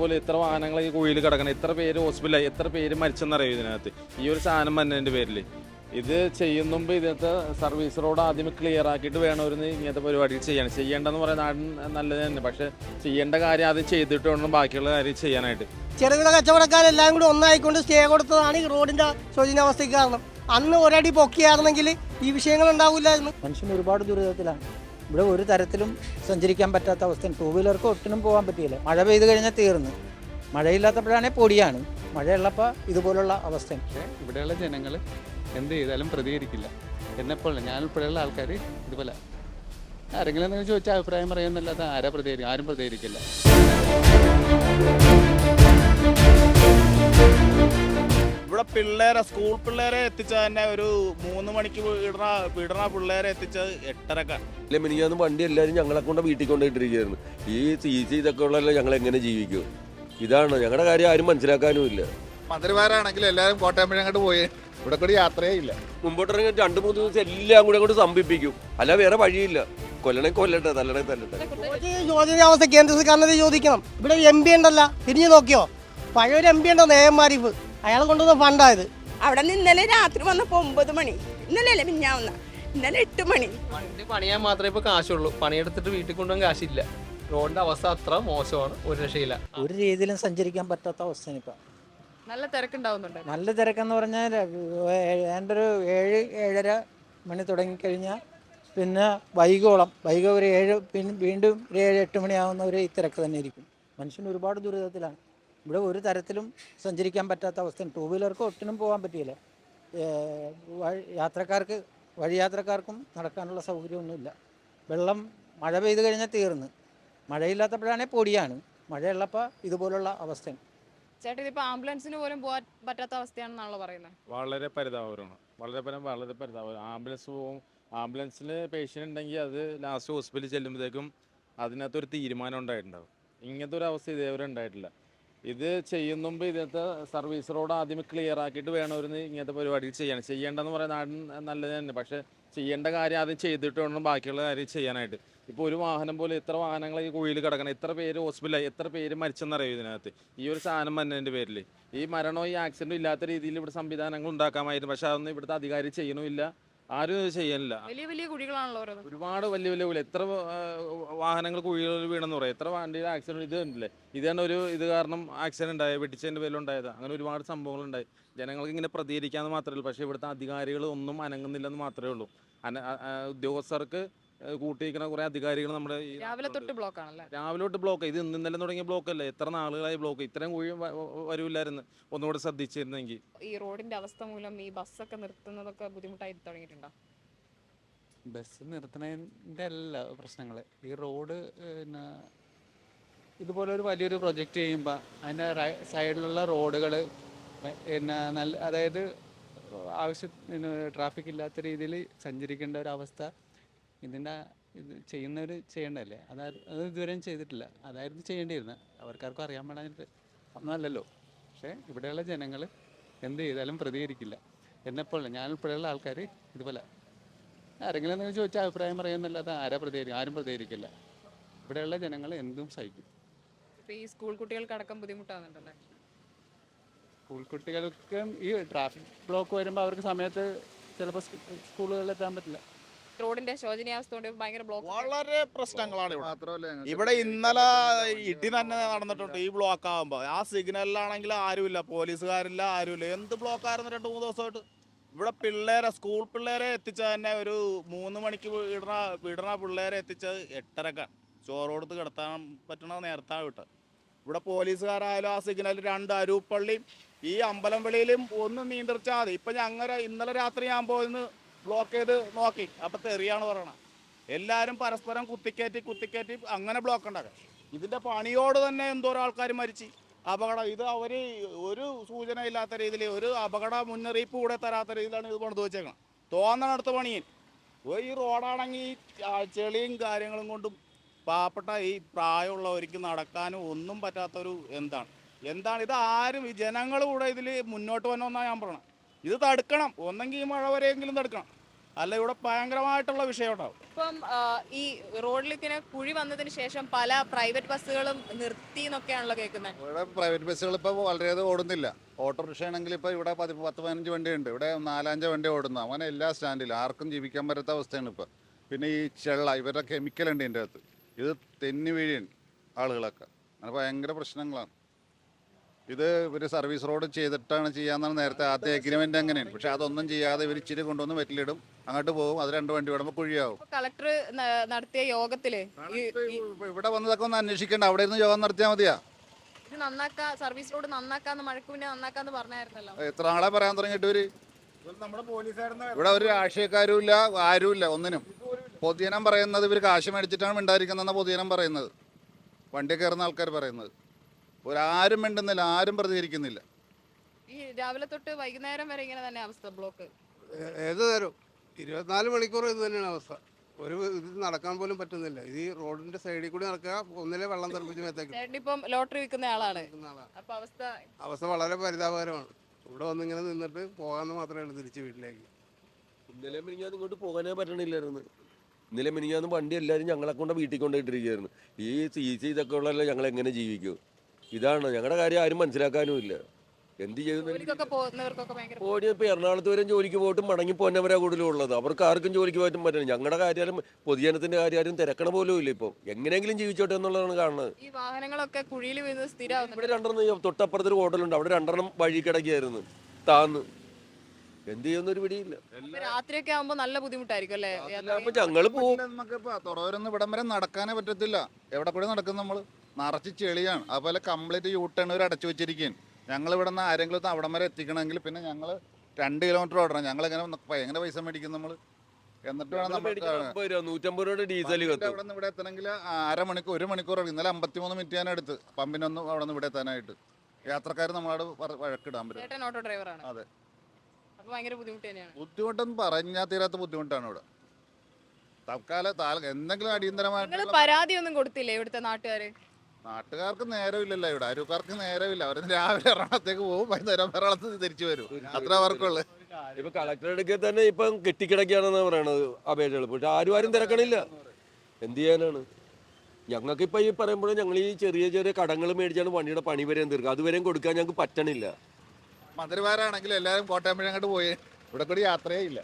പോലെ എത്ര വാഹനങ്ങൾ ഈ കുഴിയിൽ കിടക്കണം എത്ര പേര് ഹോസ്പിറ്റലായി എത്ര പേര് മരിച്ചെന്നറിയോ ഇതിനകത്ത്? ഈ ഒരു സാധനം വന്നതിന്റെ പേരിൽ ഇത് ചെയ്യുന്നുമ്പ് ഇതിനകത്ത് സർവീസ് റോഡ് ആദ്യം ക്ലിയർ ആക്കിയിട്ട് വേണമായിരുന്നു ഇങ്ങനത്തെ പരിപാടി ചെയ്യണം ചെയ്യേണ്ടെന്ന് പറയുന്ന നാടിന് നല്ലത് തന്നെ. പക്ഷെ ചെയ്യേണ്ട കാര്യം ആദ്യം ചെയ്തിട്ട് വേണം ബാക്കിയുള്ള കാര്യം ചെയ്യാനായിട്ട്. ചെറുകിട കച്ചവടക്കാരെല്ലാം കൂടി ഒന്നായിക്കൊണ്ട് സ്റ്റേ കൊടുത്തതാണ് ഈ റോഡിന്റെ ശോചനാവസ്ഥയ്ക്ക് കാരണം. അന്ന് ഒരടി പൊക്കിയായിരുന്നെങ്കിൽ ഈ വിഷയങ്ങൾ ഉണ്ടാവില്ലായിരുന്നു. മനുഷ്യൻ ഒരുപാട് ദുരിതത്തിലാണ്. ഇവിടെ ഒരു തരത്തിലും സഞ്ചരിക്കാൻ പറ്റാത്ത അവസ്ഥയാണ്. ടൂ വീലർക്ക് ഒട്ടിനും പോകാൻ പറ്റിയില്ല. മഴ പെയ്ത് കഴിഞ്ഞാൽ തീർന്നു. മഴയില്ലാത്തപ്പോഴാണെങ്കിൽ പൊടിയാണ്. മഴയുള്ളപ്പോൾ ഇതുപോലുള്ള അവസ്ഥയാണ്. ഇവിടെയുള്ള ജനങ്ങൾ എന്ത് ചെയ്താലും പ്രതികരിക്കില്ല. എന്നെപ്പോലെ ഞാൻ ഉൾപ്പെടെയുള്ള ആൾക്കാർ ഇതുപോലെ ആരെങ്കിലും എന്തെങ്കിലും ചോദിച്ചാൽ അഭിപ്രായം പറയുന്നല്ലാതെ ആരാ പ്രതികരിക്കും ആരും പ്രതികരിക്കില്ല. ഇവിടെ പിള്ളേരെ സ്കൂൾ പിള്ളേരെ എത്തിച്ച തന്നെ ഒരു മൂന്ന് മണിക്ക് വിടണ വിടണ പിള്ളേരെ എത്തിച്ചത് എട്ടരക്കാണ്. ഇല്ല മിനിഞ്ഞാന്ന് വണ്ടി എല്ലാവരും ഞങ്ങളെ കൊണ്ട് വീട്ടിൽ കൊണ്ടിട്ടിരിക്കുകയായിരുന്നു ഈ സി സി ഇതൊക്കെ ഉള്ളതല്ല ഞങ്ങൾ എങ്ങനെ ജീവിക്കും? ഇതാണ്. ഞങ്ങളുടെ കാര്യം ആരും മനസ്സിലാക്കാനും ഇല്ല. മന്ത്രിമാരാണെങ്കിൽ എല്ലാവരും കോട്ടയമ്പഴം അങ്ങോട്ട് പോയി. ഇവിടെ കൂടി യാത്രയേ ഇല്ല. മുമ്പോട്ട് ഇറങ്ങി രണ്ട് മൂന്ന് ദിവസം എല്ലാം കൂടെ അങ്ങോട്ട് സംഭിപ്പിക്കും അല്ല വേറെ വഴിയില്ല. കൊല്ലണേ കൊല്ലട്ടെ തല്ലണേ തല്ലട്ടെ. ശോചനാവസ്ഥ കേന്ദ്ര സർക്കാരിനെ ചോദിക്കണം. ഇവിടെ എം പി ഉണ്ടല്ല. തിരിഞ്ഞു നോക്കിയോ? പഴയൊരു എം പി ഉണ്ടോ? നേയന്മാരിഫ് അയാൾ കൊണ്ടുവന്ന ഫണ്ടായത് അവിടെ നിന്ന് ഇന്നലെ രാത്രി വന്നപ്പോ ഒമ്പത് മണി. ഇന്നലെ അല്ലേ മിഞ്ഞാവുന്ന? ഇന്നലെ എട്ട് മണി. വണ്ടി പണിയാൻ മാത്രമേ ഇപ്പൊ കാശുള്ളൂ. പണിയെടുത്തിട്ട് വീട്ടിൽ കൊണ്ടുപോകാൻ കാശില്ല. റോഡിന്റെ അവസ്ഥ അത്ര മോശമാണ്. ഒരു രക്ഷയില്ല. ഒരു രീതിയിലും സഞ്ചരിക്കാൻ പറ്റാത്ത അവസ്ഥയാണ് ഇപ്പം. നല്ല തിരക്കുണ്ടാവുന്നുണ്ട്. നല്ല തിരക്കെന്ന് പറഞ്ഞാൽ ഏതാണ്ട് ഒരു ഏഴ് ഏഴര മണി തുടങ്ങിക്കഴിഞ്ഞാൽ പിന്നെ വൈകോളം. വൈകോ ഒരു ഏഴ് പിന്നെ വീണ്ടും ഒരു ഏഴ് എട്ട് മണിയാവുന്ന ഒരു ഈ തിരക്ക് തന്നെ ഇരിക്കും മനുഷ്യൻ ഒരുപാട് ദുരിതത്തിലാണ്. ഇവിടെ ഒരു തരത്തിലും സഞ്ചരിക്കാൻ പറ്റാത്ത അവസ്ഥയാണ്. ടൂ വീലർക്ക് ഒട്ടിനും പോകാൻ പറ്റിയില്ല. യാത്രക്കാർക്ക് വഴി- യാത്രക്കാർക്ക് വഴിയാത്രക്കാർക്കും നടക്കാനുള്ള സൗകര്യമൊന്നുമില്ല. വെള്ളം മഴ പെയ്തു കഴിഞ്ഞാൽ തീർന്ന്. മഴയില്ലാത്തപ്പോഴാണേ പൊടിയാണ്. മഴയുള്ളപ്പോൾ ഇതുപോലുള്ള അവസ്ഥയാണ്. ചേട്ടാ ഇതിപ്പോ ആംബുലൻസിന് പോലും പോകാൻ പറ്റാത്ത അവസ്ഥയാണെന്നാണല്ലോ പറയുന്നത് വളരെ പരിതാപകരമാണ്. വളരെ പരം വളരെ പരിതാപകരം. ആംബുലൻസ് പോകും ആംബുലൻസിൽ പേഷ്യന്റ് ഉണ്ടെങ്കിൽ അത് ലാസ്റ്റ് ഹോസ്പിറ്റലിൽ ചെല്ലുമ്പോഴത്തേക്കും അതിനകത്തൊരു തീരുമാനം ഉണ്ടായിട്ടുണ്ടാവും. ഇങ്ങനത്തെ ഒരു അവസ്ഥ ഇതേവരെ ഉണ്ടായിട്ടില്ല. ഇത് ചെയ്യുന്നുമ്പ് ഇതത്തെ സർവീസ് റോഡ് ആദ്യം ക്ലിയർ ആക്കിയിട്ട് വേണമായിരുന്നു ഇങ്ങനത്തെ പരിപാടി ചെയ്യാൻ. ചെയ്യേണ്ടെന്ന് പറയുന്ന നാടൻ നല്ലത് തന്നെ. പക്ഷെ ചെയ്യേണ്ട കാര്യം ആദ്യം ചെയ്തിട്ട് വേണം ബാക്കിയുള്ള കാര്യം ചെയ്യാനായിട്ട്. ഇപ്പോൾ ഒരു വാഹനം പോലെ എത്ര വാഹനങ്ങൾ ഈ കുഴിയിൽ കിടക്കണം? എത്ര പേര് ഹോസ്പിറ്റലായി എത്ര പേര് മരിച്ചെന്നറിയോ ഇതിനകത്ത്? ഈ ഒരു സാധനം മരണന്റെ പേരിൽ ഈ മരണോ ഈ ആക്സിഡന്റും ഇല്ലാത്ത രീതിയിൽ ഇവിടെ സംവിധാനങ്ങൾ ഉണ്ടാക്കാമായിരുന്നു. പക്ഷെ അതൊന്നും ഇവിടുത്തെ അധികാരി ചെയ്യണമില്ല ആരും ഇത് ചെയ്യാനില്ല. വലിയ വലിയ കുഴികളാണല്ലോ ഓരോന്ന് ഒരുപാട് വലിയ വലിയ കുഴി എത്ര ആ, വാഹനങ്ങൾ കുഴികളിൽ വീണെന്ന് പറയാം. എത്ര വണ്ടിയുടെ ആക്സിഡന്റ് ഇത് ഉണ്ടല്ലേ ഇത് തന്നെ ഒരു ഇത് കാരണം ആക്സിഡന്റ് ഉണ്ടായത് വെട്ടിച്ചതിന്റെ പേരിൽ ഉണ്ടായത്. അങ്ങനെ ഒരുപാട് സംഭവങ്ങൾ ഉണ്ടായി ജനങ്ങൾക്ക് ഇങ്ങനെ പ്രതികരിക്കാന്ന് മാത്രമേ ഉള്ളൂ. പക്ഷേ ഇവിടുത്തെ അധികാരികൾ ഒന്നും അനങ്ങുന്നില്ലെന്ന് മാത്രമേ ഉള്ളൂ. അന ആ, ആ, ഉദ്യോഗസ്ഥർക്ക് കൂട്ടിയിരിക്കുന്ന കുറെ അധികാരികൾ നമ്മുടെ ഈ രാവിലെ തൊട്ട് ബ്ലോക്ക് ആണല്ലേ രാവിലെ തൊട്ട് ബ്ലോക്ക്. ഇത് ഇന്ന് ഇന്നലെ തുടങ്ങിയ ബ്ലോക്ക് അല്ലേ എത്ര നാളുകളായി ബ്ലോക്ക്? ഇത്രയും കുഴി വരൂല്ലായിരുന്നു ഒന്നുകൂടെ ശ്രദ്ധിച്ചിരുന്നെങ്കിൽ. ഈ റോഡിന്റെ അവസ്ഥ മൂലം ഈ ബസ്സൊക്കെ നിർത്തുന്നതൊക്കെ ബുദ്ധിമുട്ടായി തുടങ്ങിയിട്ടുണ്ടോ? ബസ് നിർത്തുന്നതിന്റെ അല്ല പ്രശ്നങ്ങൾ ഈ റോഡ് പിന്നെ ഇതുപോലെ ഒരു വലിയൊരു പ്രൊജക്റ്റ് ചെയ്യുമ്പോൾ അതിന്റെ സൈഡിലുള്ള റോഡുകൾ പിന്നെ നല്ല അതായത് ആവശ്യ ട്രാഫിക് ഇല്ലാത്ത രീതിയിൽ സഞ്ചരിക്കേണ്ട ഒരു അവസ്ഥ ഇതിന്റെ ഇത് ചെയ്യുന്നവർ ചെയ്യേണ്ടതല്ലേ? അതായത് അത് ഇതുവരെയും ചെയ്തിട്ടില്ല. അതായിരുന്നു ചെയ്യേണ്ടിയിരുന്നത്. അവർക്കാർക്കും അറിയാൻ പാടാഞ്ഞിട്ട്. ഒന്നുമല്ലല്ലോ പക്ഷേ ഇവിടെയുള്ള ജനങ്ങൾ എന്ത് ചെയ്താലും പ്രതികരിക്കില്ല. എന്നെപ്പോലെ ഞാൻ ഉൾപ്പെടെയുള്ള ആൾക്കാർ ഇതുപോലെ. ആരെങ്കിലും എന്തെങ്കിലും ചോദിച്ചാൽ അഭിപ്രായം പറയുമെന്നല്ലാതെ ആരാ പ്രതികരിക്കും ആരും പ്രതികരിക്കില്ല. ഇവിടെയുള്ള ജനങ്ങൾ എന്തും സഹിക്കും. ഈ സ്കൂൾ കുട്ടികൾക്ക് അടക്കം ബുദ്ധിമുട്ടാകുന്നുണ്ടല്ലേ സ്കൂൾ കുട്ടികൾക്ക് ഈ ട്രാഫിക് ബ്ലോക്ക് വരുമ്പോൾ അവർക്ക് സമയത്ത് ചിലപ്പോൾ സ്കൂളുകളിൽ എത്താൻ പറ്റില്ല. റോഡിന്റെ ശോചനീയാവസ്ഥ കൊണ്ട് ഭയങ്കര ബ്ലോക്ക് വളരെ പ്രശ്നങ്ങളാണ് ഇവിടെ. മാത്രമല്ല ഇവിടെ ഇന്നലെ ഇടി തന്നെ നടന്നിട്ടുണ്ട് ഈ ബ്ലോക്ക് ആകുമ്പോൾ ആ സിഗ്നലിലാണെങ്കിൽ ആരുമില്ല പോലീസുകാരില്ല ആരുമില്ല. എന്ത് ബ്ലോക്ക് ആയിരുന്നു രണ്ട് മൂന്ന് ദിവസമായിട്ട്? ഇവിടെ പിള്ളേരെ സ്കൂൾ പിള്ളേരെ എത്തിച്ച തന്നെ ഒരു മൂന്ന് മണിക്ക് വിടണ വിടണ പിള്ളേരെ എത്തിച്ചത് എട്ടരക്കാണ് ചോറോടത്ത് കൊടുത്ത് കിടത്താൻ പറ്റണ നേരത്താണ് വിട്ടത്. ഇവിടെ പോലീസുകാരായാലും ആ സിഗ്നൽ രണ്ട് അരൂപ്പള്ളിയും ഈ അമ്പലം വെളിയിലും ഒന്ന് നിയന്ത്രിച്ചാൽ മതി. ഇപ്പം ഞങ്ങൾ ഇന്നലെ രാത്രി ഞാൻ പോയിന്ന് ബ്ലോക്ക് ചെയ്ത് നോക്കി. അപ്പം തെറിയാണ് പറയണം. എല്ലാവരും പരസ്പരം കുത്തിക്കയറ്റി കുത്തിക്കയറ്റി അങ്ങനെ ബ്ലോക്ക് ഉണ്ടാക്കാം ഇതിന്റെ പണിയോട് തന്നെ എന്തോരം ആൾക്കാർ മരിച്ചു. അപകടം. ഇത് അവർ ഒരു സൂചന ഇല്ലാത്ത രീതിയിൽ ഒരു അപകട മുന്നറിയിപ്പ് കൂടെ തരാത്ത രീതിയിലാണ് ഇത് പണിത് വെച്ചേക്കണം. തോന്നണടുത്ത പണിയിൽ ഈ റോഡാണെങ്കിൽ ചെളിയും കാര്യങ്ങളും കൊണ്ടും പാവപ്പെട്ട ഈ പ്രായമുള്ളവർക്ക് നടക്കാനും ഒന്നും പറ്റാത്തൊരു എന്താണ്? എന്താണ്? ഇത് ആരും ഈ ജനങ്ങൾ കൂടെ ഇതിൽ മുന്നോട്ട് വരണമെന്നാണ് ഞാൻ പറയണം. ഇത് തടുക്കണം. ഒന്നെങ്കിൽ ഈ മഴ വരെയെങ്കിലും തടുക്കണം. അല്ല ഇവിടെ ഭയങ്കരമായിട്ടുള്ള വിഷയം ഉണ്ടാവും. ഇപ്പം ഈ റോഡിൽ ഇങ്ങനെ കുഴി വന്നതിന് ശേഷം പല പ്രൈവറ്റ് ബസ്സുകളും നിർത്തി എന്നൊക്കെയാണല്ലോ കേൾക്കുന്നത് ഇവിടെ പ്രൈവറ്റ് ബസ്സുകൾ ഇപ്പോൾ വളരെയധികം ഓടുന്നില്ല. ഓട്ടോറിക്ഷ ആണെങ്കിൽ ഇപ്പോൾ ഇവിടെ പതി പത്ത് പതിനഞ്ച് വണ്ടിയുണ്ട്. ഇവിടെ നാലഞ്ച് വണ്ടി ഓടുന്നു. അങ്ങനെ എല്ലാ സ്റ്റാൻഡിലും. ആർക്കും ജീവിക്കാൻ പറ്റാത്ത അവസ്ഥയാണ് ഇപ്പോൾ പിന്നെ ഈ ചെള്ള ഇവരുടെ കെമിക്കൽ ഉണ്ട് ഇതിന്റെ അകത്ത്. ഇത് തെന്നി വീഴും ആളുകളൊക്കെ. അങ്ങനെ ഭയങ്കര പ്രശ്നങ്ങളാണ്. ഇത് ഇവർ സർവീസ് റോഡ് ചെയ്തിട്ടാണ് ചെയ്യാന്നാണ് നേരത്തെ ആദ്യ എഗ്രിമെന്റ് അങ്ങനെയാണ്. പക്ഷേ അതൊന്നും ചെയ്യാതെ ഇവർ ഇച്ചിരി കൊണ്ടുവന്ന് വെറ്റിലിടും. അങ്ങോട്ട് പോകും. അത് രണ്ട് വണ്ടി വിടുമ്പോൾ കുഴിയാവും. കളക്ടർ നടത്തിയ യോഗത്തിൽ ഇവിടെ വന്നതൊക്കെ ഒന്ന് അന്വേഷിക്കേണ്ട. അവിടെ ഇരുന്ന് യോഗം നടത്തിയാൽ മതിയാ. ഇത് നന്നാക്കാ സർവീസ് റോഡ് നന്നാക്കാന്ന് മഴക്ക് മുന്നേ നന്നാക്കാന്ന് പറഞ്ഞായിരുന്നല്ലോ. എത്ര നാളെ പറയാൻ തുടങ്ങിയിട്ട് ഇവർ? ഇവിടെ ഒരു രാഷ്ട്രീയക്കാരും ഇല്ല ആരും ഇല്ല ഒന്നിനും. പൊതുജനം പറയുന്നത് ഇവർ കാശ് മേടിച്ചിട്ടാണ് മിണ്ടായിരിക്കുന്നതെന്ന പൊതുജനം പറയുന്നത്. വണ്ടി കയറുന്ന ആൾക്കാർ പറയുന്നത്. ഒരാരും മിണ്ടുന്നില്ല ആരും പ്രതികരിക്കുന്നില്ല. ഈ രാവിലെ തൊട്ട് വൈകുന്നേരം വരെ ഇങ്ങനെ തന്നെ അവസ്ഥ ബ്ലോക്ക്? ഏത് നേരം ഇരുപത്തിനാല് മണിക്കൂർ ഇത് തന്നെയാണ് അവസ്ഥ. ഒരു ഇത് നടക്കാൻ പോലും പറ്റുന്നില്ല. ഇത് ഈ റോഡിന്റെ സൈഡിൽ കൂടി നടക്കുക ഒന്നിലെ വെള്ളം തെറിപ്പിച്ച് മേത്തേക്ക് ചേട്ടൻ ഇപ്പം ലോട്ടറി വിൽക്കുന്ന ആളാണ്. നിൽക്കുന്ന ആളാണ് അപ്പൊ അവസ്ഥ? അവസ്ഥ വളരെ പരിതാപകരമാണ്. ഇവിടെ വന്നിങ്ങനെ നിന്നിട്ട് പോകാമെന്ന് മാത്രമേ ഉള്ളൂ തിരിച്ച് വീട്ടിലേക്ക്. ഇന്നലെ മിനിഞ്ഞാന്ന് ഇങ്ങോട്ട് പോകാനേ പറ്റണില്ലായിരുന്നു. ഇന്നലെ മിനിഞ്ഞാന്ന് വണ്ടി എല്ലാവരും ഞങ്ങളെ കൊണ്ട് വീട്ടിൽ കൊണ്ടിട്ടിരിക്കുകയായിരുന്നു ഈ സി സി ഇതൊക്കെ ഉള്ളതല്ല ഞങ്ങൾ എങ്ങനെ ജീവിക്കും? ഇതാണ്. ഞങ്ങളുടെ കാര്യം ആരും മനസ്സിലാക്കാനും ഇല്ല. എന്ത് ചെയ്യുന്നു പോയി ഇപ്പോൾ എറണാകുളത്ത് വരെ ജോലിക്ക് പോയിട്ടും മടങ്ങി പോന്നവരാ കൂടുതലും ഉള്ളത്. അവർക്ക് ആർക്കും ജോലിക്ക് പോയിട്ടും പറ്റില്ല. ഞങ്ങളുടെ കാര്യാലും പൊതുജനത്തിന്റെ കാര്യാലും തിരക്കണ പോലും ഇല്ല ഇപ്പൊ. എങ്ങനെയെങ്കിലും ജീവിച്ചോട്ടെ എന്നുള്ളതാണ് കാണുന്നത്. ഈ വാഹനങ്ങളൊക്കെ കുഴിയിൽ ഇവിടെ രണ്ടെണ്ണം തൊട്ടപ്പുറത്ത് തൊട്ടപ്പുറത്തൊരു ഹോട്ടലുണ്ട്. അവിടെ രണ്ടെണ്ണം വഴി കിടക്കിയായിരുന്നു താന്ന്. എന്ത് ചെയ്യുന്ന ഒരു പിടിയില്ല ഇപ്പൊ രാത്രിയൊക്കെ ആവുമ്പോ നല്ല ബുദ്ധിമുട്ടായിരിക്കും അല്ലേ? അപ്പൊ ഞങ്ങൾ പോകും നമുക്ക് തുറവരുന്ന് ഇവിടം വരെ നടക്കാനേ പറ്റത്തില്ല. എവിടെ കൂടെ നടക്കും നമ്മൾ നിറച്ച് ചെളിയാണ്. അതുപോലെ കംപ്ലീറ്റ് യൂ ടേൺ ഒരു അടച്ചു വെച്ചിരിക്കുകയാണ്. ഞങ്ങൾ ഇവിടെ നിന്ന് ആരെങ്കിലും ഒന്ന് അവിടം വരെ എത്തിക്കണമെങ്കിൽ പിന്നെ ഞങ്ങൾ രണ്ട് കിലോമീറ്റർ ഓടണം. ഞങ്ങൾ എങ്ങനെ എങ്ങനെ പൈസ മേടിക്കും നമ്മൾ എന്നിട്ട് വേണം നമ്മൾ ഡീസൽ അവിടെ നിന്ന് ഇവിടെ എത്തണമെങ്കിൽ അരമണിക്കൂർ ഒരു മണിക്കൂർ. ഇന്നലെ അമ്പത്തിമൂന്ന് മിനിറ്റ് ഞാൻ എടുത്ത് പമ്പിനൊന്നും അവിടെ നിന്ന് ഇവിടെ എത്താനായിട്ട്. യാത്രക്കാർ നമ്മളോട് വഴക്കിടാൻ പറ്റും. ഓട്ടോ ഡ്രൈവറാണ് അതെ. ബുദ്ധിമുട്ടെന്ന് പറഞ്ഞാൽ തീരാത്ത ബുദ്ധിമുട്ടാണ് ഇവിടെ. തൽക്കാലം താൽ എന്തെങ്കിലും അടിയന്തരമായിട്ട് പരാതി ഒന്നും കൊടുത്തില്ലേ ഇവിടുത്തെ നാട്ടുകാര്? നാട്ടുകാർക്ക് നേരമില്ലല്ലോ ഇവിടെ. അരൂക്കാർക്ക് നേരമില്ല. അവർ രാവിലെ എറണാകുളത്തേക്ക് പോകും. വൈകുന്നേരം എറണാകുളത്ത് തിരിച്ചു വരും. അത്ര വർക്കുള്ളു ഇപ്പൊ കളക്ടർ അടുക്കൽ തന്നെ ഇപ്പം കെട്ടിക്കിടക്കുകയാണെന്ന് പറയണത് അപേക്ഷകൾ. പക്ഷെ ആരും ആരും തിരക്കണില്ല. എന്ത് ചെയ്യാനാണ്? ഞങ്ങൾക്ക് ഇപ്പൊ ഈ പറയുമ്പോൾ ഞങ്ങൾ ഈ ചെറിയ ചെറിയ കടങ്ങൾ മേടിച്ചാണ് വണ്ടിയുടെ പണി വരെയും തീർക്കുക. അതുവരെയും കൊടുക്കാൻ ഞങ്ങൾക്ക് പറ്റണില്ല. മന്ത്രിമാരാണെങ്കിൽ എല്ലാവരും കോട്ടയം വഴി അങ്ങോട്ട് പോയി. ഇവിടെ കൂടി യാത്രയേ ഇല്ല.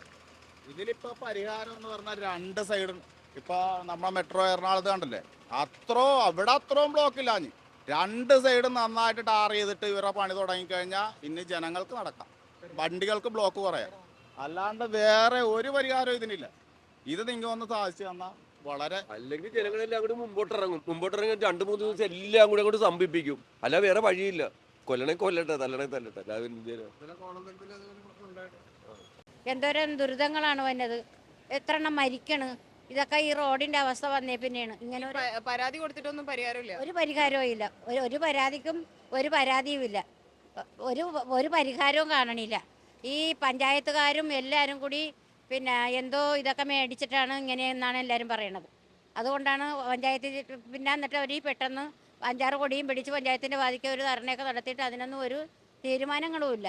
ഇതിലിപ്പോ പരിഹാരം എന്ന് പറഞ്ഞാൽ രണ്ട് സൈഡും. ഇപ്പൊ നമ്മളെ മെട്രോ എറണാകുളത്ത് കണ്ടില്ലേ? അത്രോ അവിടെ അത്രയും ബ്ലോക്ക് ഇല്ലാഞ്ഞ് രണ്ട് സൈഡും നന്നായിട്ട് ടാർ ചെയ്തിട്ട് ഇവരുടെ പണി തുടങ്ങിക്കഴിഞ്ഞാൽ പിന്നെ ജനങ്ങൾക്ക് നടക്കാം. വണ്ടികൾക്ക് ബ്ലോക്ക് കുറയാം. അല്ലാണ്ട് വേറെ ഒരു പരിഹാരം ഇതിനില്ല. ഇത് നിങ്ങൾ ഒന്ന് സാധിച്ചു തന്നാൽ വളരെ അല്ലെങ്കിൽ ജനങ്ങളെല്ലാം കൂടി മുമ്പോട്ടിറങ്ങും. മുമ്പോട്ടിറങ്ങി രണ്ട് മൂന്ന് ദിവസം എല്ലാം കൂടെ അങ്ങോട്ട് സംഭവിപ്പിക്കും. അല്ല വേറെ വഴിയില്ല. കൊല്ലണേ കൊല്ലട്ടെ തല്ലണേ തല്ലട്ടെ. അല്ലാതെ? എന്തോരം ദുരിതങ്ങളാണ് വന്നത്. എത്ര എണ്ണം മരിക്കണ്? ഇതൊക്കെ ഈ റോഡിന്റെ അവസ്ഥ വന്നേ പിന്നെയാണ്. ഇങ്ങനെ ഒരു പരാതി കൊടുത്തിട്ടൊന്നും പരിഹാരമില്ല? ഒരു പരിഹാരവും ഇല്ല. ഒരു ഒരു പരാതിക്കും ഒരു പരാതിയും ഇല്ല. ഒരു ഒരു പരിഹാരവും കാണണില്ല. ഈ പഞ്ചായത്തുകാരും എല്ലാവരും കൂടി പിന്നെ എന്തോ ഇതൊക്കെ മേടിച്ചിട്ടാണ് ഇങ്ങനെയെന്നാണ് എല്ലാവരും പറയണത്. അതുകൊണ്ടാണ് പഞ്ചായത്തിൽ പിന്നെ എന്നിട്ട് അവർ പെട്ടെന്ന് അഞ്ചാറ് കൊടിയും പിടിച്ച് പഞ്ചായത്തിന്റെ വാതിക്ക് ഒരു ധർണയൊക്കെ നടത്തിയിട്ട് അതിനൊന്നും ഒരു തീരുമാനങ്ങളും ഇല്ല.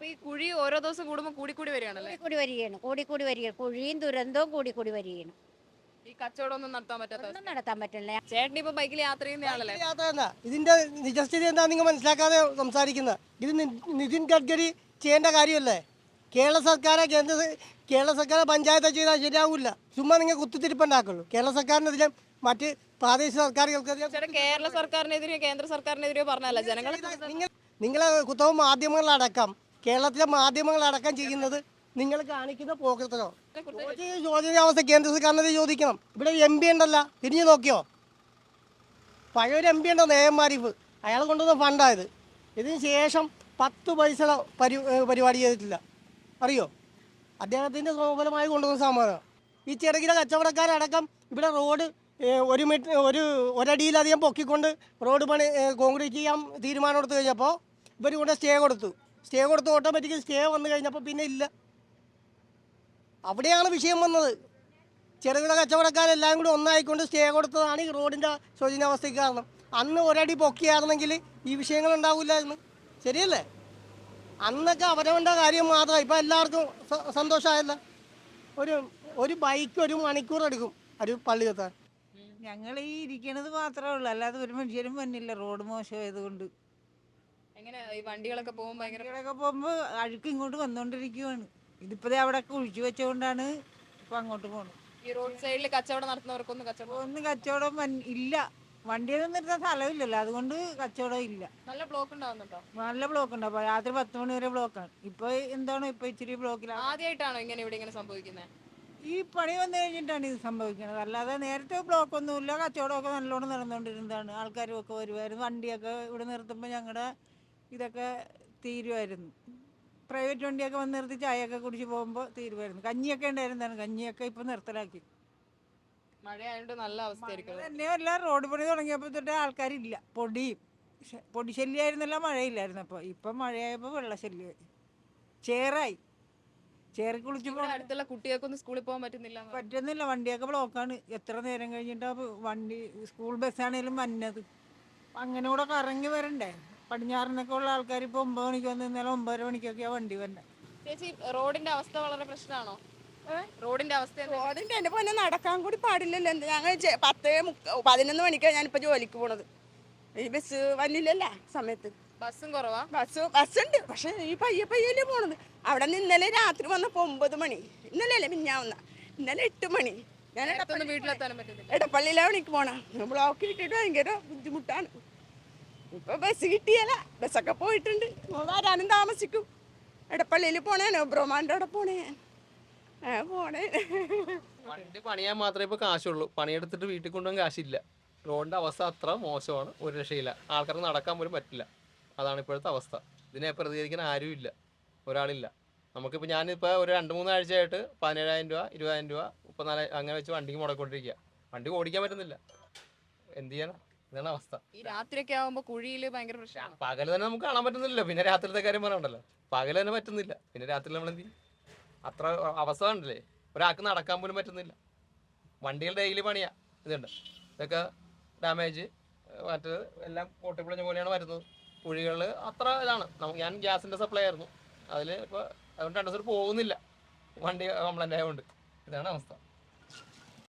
ഈ കുഴി ഓരോ ദിവസം കൂടുമ്പോൾ കൂടി കൂടി വരികയാണല്ലേ? കൂടി വരികയാണ്. കൂടി കൂടി വരികയാണ്. കുഴിയും ദുരന്തവും കൂടി കൂടി വരികയാണ്. ഈ കച്ചവടം ഒന്നും നടത്താൻ പറ്റാത്ത ഒന്നും നടത്താൻ പറ്റില്ല. ചേട്ടൻ ഇപ്പൊ ബൈക്കിൽ യാത്ര ചെയ്യുന്ന ആളല്ലേ? യാത്ര എന്താ ഇതിന്റെ നിജസ്ഥിതി എന്താ നിങ്ങൾ മനസ്സിലാക്കാതെ സംസാരിക്കുന്നത് ഇത് നിതിൻ ഗഡ്കരി ചെയ്യേണ്ട കാര്യമല്ലേ? കേരള സർക്കാരെ കേന്ദ്ര കേരള സർക്കാർ പഞ്ചായത്ത് ചെയ്താൽ ശരിയാവില്ല. ചുമ്മാ നിങ്ങൾ കുത്തിത്തിരിപ്പുണ്ടാക്കുള്ളൂ. കേരള സർക്കാരിനെതിരെ മറ്റ് പ്രാദേശിക സർക്കാരുകൾക്കെതിരെ ചേട്ടൻ കേരള സർക്കാരിനെതിരെയോ കേന്ദ്ര സർക്കാരിനെതിരെയോ പറഞ്ഞല്ല ജനങ്ങൾ നിങ്ങൾ നിങ്ങളെ കുത്തവും മാധ്യമങ്ങളടക്കം. കേരളത്തിലെ മാധ്യമങ്ങളടക്കം ചെയ്യുന്നത് നിങ്ങൾ കാണിക്കുന്ന പോക്കത്തരോ ചോദ്യാവസ്ഥ കേന്ദ്ര സർക്കാരിനെതിരെ ചോദിക്കണം. ഇവിടെ എം പി ഉണ്ടല്ല. തിരിഞ്ഞു നോക്കിയോ? പഴയൊരു എം പി ഉണ്ടോ? നേം ആരിഫ് അയാൾ കൊണ്ടുവന്ന ഫണ്ടായത് ഇതിന് ശേഷം പത്ത് പൈസ പരി പരിപാടി ചെയ്തിട്ടില്ല. അറിയോ? അദ്ദേഹത്തിന്റെ സമഫലമായി കൊണ്ടുവന്ന സാമാനം ഈ ചെറുകിട കച്ചവടക്കാരടക്കം ഇവിടെ റോഡ് ഒരു മീറ്റർ ഒരു ഒരടിയിലധികം പൊക്കിക്കൊണ്ട് റോഡ് പണി കോൺക്രീറ്റ് ചെയ്യാൻ തീരുമാനം എടുത്തു കഴിഞ്ഞപ്പോൾ ഇവർ കൊണ്ട് സ്റ്റേ കൊടുത്തു. സ്റ്റേ കൊടുത്ത് ഓട്ടോമാറ്റിക്കലി സ്റ്റേ വന്നു കഴിഞ്ഞപ്പോൾ പിന്നെ ഇല്ല. അവിടെയാണ് വിഷയം വന്നത്. ചെറുകിട കച്ചവടക്കാരെല്ലാം കൂടി ഒന്നായിക്കൊണ്ട് സ്റ്റേ കൊടുത്തതാണ് ഈ റോഡിന്റെ ശോചനാവസ്ഥയ്ക്ക് കാരണം. അന്ന് ഒരടി പൊക്കിയായിരുന്നെങ്കിൽ ഈ വിഷയങ്ങൾ ഉണ്ടാവില്ലായിരുന്നു. ശരിയല്ലേ? അന്നൊക്കെ അവരവന്റെ കാര്യം മാത്രം. ഇപ്പം എല്ലാവർക്കും സന്തോഷമായല്ല. ഒരു ഒരു ബൈക്ക് ഒരു മണിക്കൂർ എടുക്കും ഒരു പള്ളി എത്താൻ ഞങ്ങൾ ഈ ഇരിക്കണത് മാത്രമേ ഉള്ളൂ. അല്ലാതെ ഒരു മനുഷ്യരും വന്നില്ല റോഡ് മോശമായതുകൊണ്ട്. എങ്ങനെ ഈ വണ്ടികളൊക്കെ പോകുമ്പോൾ ഭയങ്കര ഇവിടെയൊക്കെ പോകുമ്പോൾ അഴുക്ക് ഇങ്ങോട്ട് വന്നുകൊണ്ടിരിക്കുവാണ്. ഇതിപ്പോ ദേ അവിടെ കുഴിച്ചു വെച്ചുകൊണ്ടാണ് ഇപ്പൊ അങ്ങോട്ട് പോണത്. ഈ റോഡ് സൈഡിൽ കച്ചവടം നടത്തുന്നവർക്കൊന്നും കച്ചവടം ഒന്നും കച്ചവടം വൻ- ഇല്ല. വണ്ടിയൊന്നും നിർത്താൻ സ്ഥലമില്ലല്ലോ. അതുകൊണ്ട് കച്ചവടം ഇല്ല. നല്ല ബ്ലോക്ക് ഉണ്ടാവുന്നുണ്ടോ? നല്ല ബ്ലോക്ക് ഉണ്ട്. അപ്പൊ രാത്രി പത്ത് മണി വരെ ബ്ലോക്കാണ് ഇപ്പൊ എന്താണ് ഇപ്പൊ ഇച്ചിരി ബ്ലോക്കിലാണ് ആദ്യമായിട്ടാണോ ഇങ്ങനെ ഇവിടെ ഇങ്ങനെ സംഭവിക്കുന്നത് ഈ പണി വന്നു കഴിഞ്ഞിട്ടാണ് ഇത് സംഭവിക്കുന്നത് അല്ലാതെ നേരത്തെ ബ്ലോക്ക് ഒന്നുമില്ല കച്ചവടമൊക്കെ നല്ലോണം നടന്നുകൊണ്ടിരുന്നതാണ് ആൾക്കാരും ഒക്കെ വരുമായിരുന്നു വണ്ടിയൊക്കെ ഇവിടെ നിർത്തുമ്പോൾ ഞങ്ങളുടെ ഇതൊക്കെ തീരുമായിരുന്നു പ്രൈവറ്റ് വണ്ടിയൊക്കെ വന്ന് നിർത്തി ചായയൊക്കെ കുടിച്ച് പോകുമ്പോൾ തീരുമായിരുന്നു. കഞ്ഞിയൊക്കെ ഉണ്ടായിരുന്നു കഞ്ഞിയൊക്കെ ഇപ്പം നിർത്തലാക്കി. മഴയായതുകൊണ്ട് നല്ല അവസ്ഥയായിരിക്കും തന്നെയല്ല റോഡ് പണി തുടങ്ങിയപ്പോൾ തൊട്ട് ആൾക്കാരില്ല. പൊടിയും പൊടി ശല്യമായിരുന്നില്ല മഴയില്ലായിരുന്നു അപ്പോൾ ഇപ്പം മഴയായപ്പോൾ വെള്ളശല്യമായി ചേറായി. ചേറി കുളിച്ച് അടുത്തുള്ള കുട്ടികൾക്കൊന്നും സ്കൂളിൽ പോകാൻ പറ്റുന്നില്ല പറ്റുന്നില്ല വണ്ടിയൊക്കെ ബ്ലോക്കാണ്. എത്ര നേരം കഴിഞ്ഞിട്ടാ വണ്ടി സ്കൂൾ ബസ്സാണേലും വന്നത്. അങ്ങനെ കൂടെ കറങ്ങി വരണ്ടേ? പടിഞ്ഞാറിനൊക്കെ ഉള്ള ആൾക്കാർ ഇപ്പോൾ ഒമ്പത് മണിക്ക് വന്ന് ഇന്നലെ ഒമ്പതര മണിക്കൊക്കെയാണ് വണ്ടി വന്നെ ചേച്ചി റോഡിന്റെ അവസ്ഥ വളരെ പ്രശ്നമാണോ? റോഡിന്റെ അവസ്ഥ റോഡിന്റെ എന്റെ പോലെ നടക്കാൻ കൂടി പാടില്ലല്ലോ. എന്ത് ഞങ്ങൾ പത്ത് പതിനൊന്ന് മണിക്കാണ് ഞാനിപ്പോ ജോലിക്ക് പോണത്. ഈ ബസ് വന്നില്ലല്ല സമയത്ത്. ബസ്സും കുറവാ? ബസ് ബസ്സുണ്ട്. പക്ഷെ ഈ പയ്യ പയ്യല്ലേ പോണത്. അവിടെ നിന്ന് ഇന്നലെ രാത്രി വന്നപ്പോ ഒമ്പത് മണി. ഇന്നലെ അല്ലേ മിഞ്ഞാവുന്ന ഇന്നലെ എട്ട് മണി. ഞാൻ എടപ്പള്ളിയിലാണ് മണിക്ക് പോണ. ബ്ലോക്കിൽ ഇട്ടിട്ട് ഭയങ്കര ബുദ്ധിമുട്ടാണ്. ഇപ്പൊ ബസ് കിട്ടിയല്ല. ബസ്സൊക്കെ പോയിട്ടുണ്ട്. വരാനും താമസിക്കും. എടപ്പള്ളിയിൽ പോണേ ബ്രഹ്മാന്റെ അവിടെ പോണേ. പോണേ. പണിയാൻ മാത്രമേ ഇപ്പൊ കാശുള്ളൂ. പണിയെടുത്തിട്ട് വീട്ടിൽ കൊണ്ടുപോകാൻ കാശില്ല. റോഡിന്റെ അവസ്ഥ അത്ര മോശമാണ്. ഒരു രക്ഷയില്ല. ആൾക്കാർക്ക് നടക്കാൻ പോലും പറ്റില്ല. അതാണ് ഇപ്പോഴത്തെ അവസ്ഥ. ഇതിനെ പ്രതികരിക്കാൻ ആരുമില്ല ഒരാളില്ല. നമുക്കിപ്പോൾ ഞാനിപ്പോൾ ഒരു രണ്ട് മൂന്ന് ആഴ്ചയായിട്ട് പതിനേഴായിരം രൂപ ഇരുപതായിരം രൂപ മുപ്പത്തിനാല് അങ്ങനെ വെച്ച് വണ്ടിക്ക് മുടക്കൊണ്ടിരിക്കുക വണ്ടി ഓടിക്കാൻ പറ്റുന്നില്ല. എന്ത് ചെയ്യാനാ? ഇതാണ് അവസ്ഥ. ഈ രാത്രിയൊക്കെ ആവുമ്പോ കുഴിയിൽ ഭയങ്കര പ്രശ്നമാണ്. പകൽ തന്നെ നമുക്ക് കാണാൻ പറ്റുന്നില്ല പിന്നെ രാത്രിയിലത്തെ കാര്യം പറയണ്ടല്ലോ പകൽ തന്നെ പറ്റുന്നില്ല. പിന്നെ രാത്രി നമ്മൾ എന്ത് ചെയ്യും? അത്ര അവസ്ഥ ഉണ്ടല്ലേ ഒരാൾക്ക് നടക്കാൻ പോലും പറ്റുന്നില്ല. വണ്ടികൾ ഡെയിലി പണിയാ. ഇതുണ്ട്. ഇതൊക്കെ ഡാമേജ് മറ്റേ എല്ലാം പൊട്ടിപ്പൊളിഞ്ഞ പോലെയാണ് വരുന്നത്. കുഴികൾ അത്ര ഇതാണ്. ഞാൻ ഗ്യാസിന്റെ സപ്ലൈ ആയിരുന്നു. അതിൽ ഇപ്പോൾ അതുകൊണ്ട് രണ്ടു ദിവസം പോകുന്നില്ല വണ്ടി കംപ്ലൈന്റ് ആയതുകൊണ്ട് ഇതാണ് അവസ്ഥ.